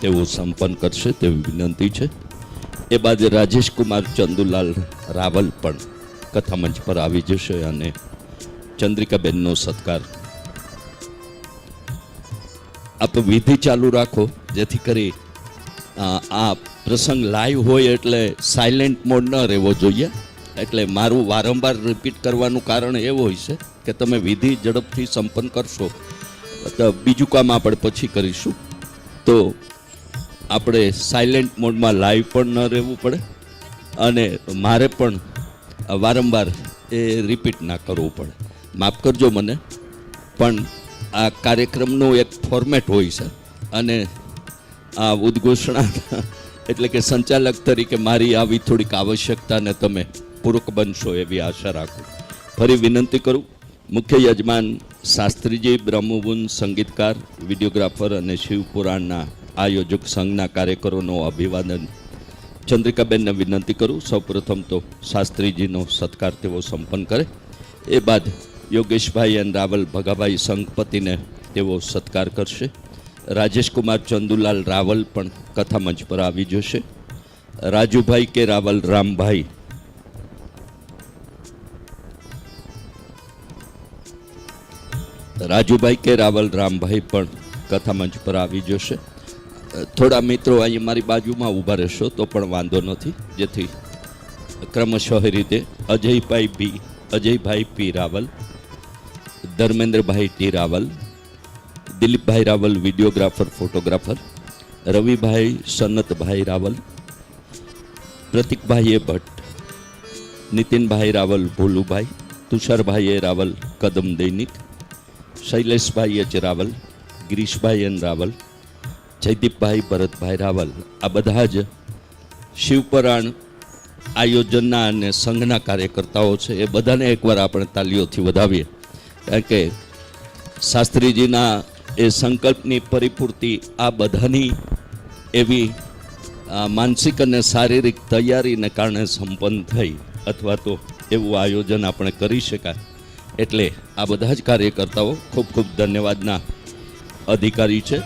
તેઓ સંપન્ન કરશે તેવી વિનંતી છે. એ બાદ રાજેશ કુમાર ચંદુલાલ રાવલ પણ કથામંચ પર આવી જશે અને ચંદ્રિકાબેનનો સત્કાર. આપ વિધિ ચાલુ રાખો, જેથી કરી આ પ્રસંગ લાઈવ હોય એટલે સાયલેન્ટ મોડ ન રહેવો જોઈએ. એટલે મારું વારંવાર રિપીટ કરવાનું કારણ એવું હોય છે કે તમે વિધિ ઝડપથી સંપન્ન કરશો. તો બીજું કામ આપણે પછી કરીશું. તો આપણે સાયલેન્ટ મોડમાં લાઈવ પણ ન રહેવું પડે. અને મારે પણ વારંવાર એ રિપીટ ના કરવું પડે. માફ કરજો મને, પણ આ કાર્યક્રમનું એક ફોર્મેટ હોય છે. અને આ ઉદ્ઘોષણા એટલે કે સંચાલક તરીકે મારી આવી થોડીક આવશ્યકતાને તમે પૂરક બનશો એવી આશા રાખું. ફરી વિનંતી કરું, મુખ્ય યજમાન શાસ્ત્રીજી બ્રહ્મવુન સંગીતકાર, વિડીયોગ્રાફર અને શિવપુરાણના આયોજક સંઘના કાર્યકરોનું અભિવાદન. ચંદ્રિકાબેનને વિનંતી કરું, સૌપ્રથમ તો શાસ્ત્રીજીનો સત્કાર તેઓ સંપન્ન કરે. એ બાદ યોગેશભાઈ અને રાવલ ભગાભાઈ સંઘપતિને તેઓ સત્કાર કરશે. રાજેશકુમાર ચંદુલાલ રાવલ પણ કથામંચ પર આવી જશે. રાજુભાઈ કે રાવલ રામભાઈ? રાજુભાઈ કે રાવલ રામભાઈ પણ કથામંચ પર આવી જશે. થોડા મિત્રો અહીં મારી બાજુમાં ઊભા રહેશો તો પણ વાંધો નથી. જેથી ક્રમશઃ રીતે Ajaybhai B, Ajaybhai P Raval, Dharmendrabhai T Raval, Dilipbhai Raval, videographer, photographer, Ravibhai Sanatbhai Raval, પ્રતિકભાઈએ Bhatt, Nitinbhai Raval Bholubhai, તુષારભાઈએ રાવલ કદમ દૈનિક શૈલેષભાઈએ જ રાવલ, ગિરીશભાઈ એન રાવલ જયદીપભાઈ ભરતભાઈ રાવલ, આ બધા જ શિવપરાણ આયોજનના અને સંઘના કાર્યકર્તાઓ છે. એ બધાને એકવાર આપણે તાલીઓથી વધાવીએ. કારણ કે શાસ્ત્રીજીના એ સંકલ્પની પરિપૂર્તિ આ બધાની એવી માનસિક અને શારીરિક તૈયારીને કારણે સંપન્ન થઈ અથવા તો એવું આયોજન આપણે કરી શકાય. એટલે આ બધા જ કાર્યકર્તાઓ ખૂબ ખૂબ ધન્યવાદના અધિકારી છે.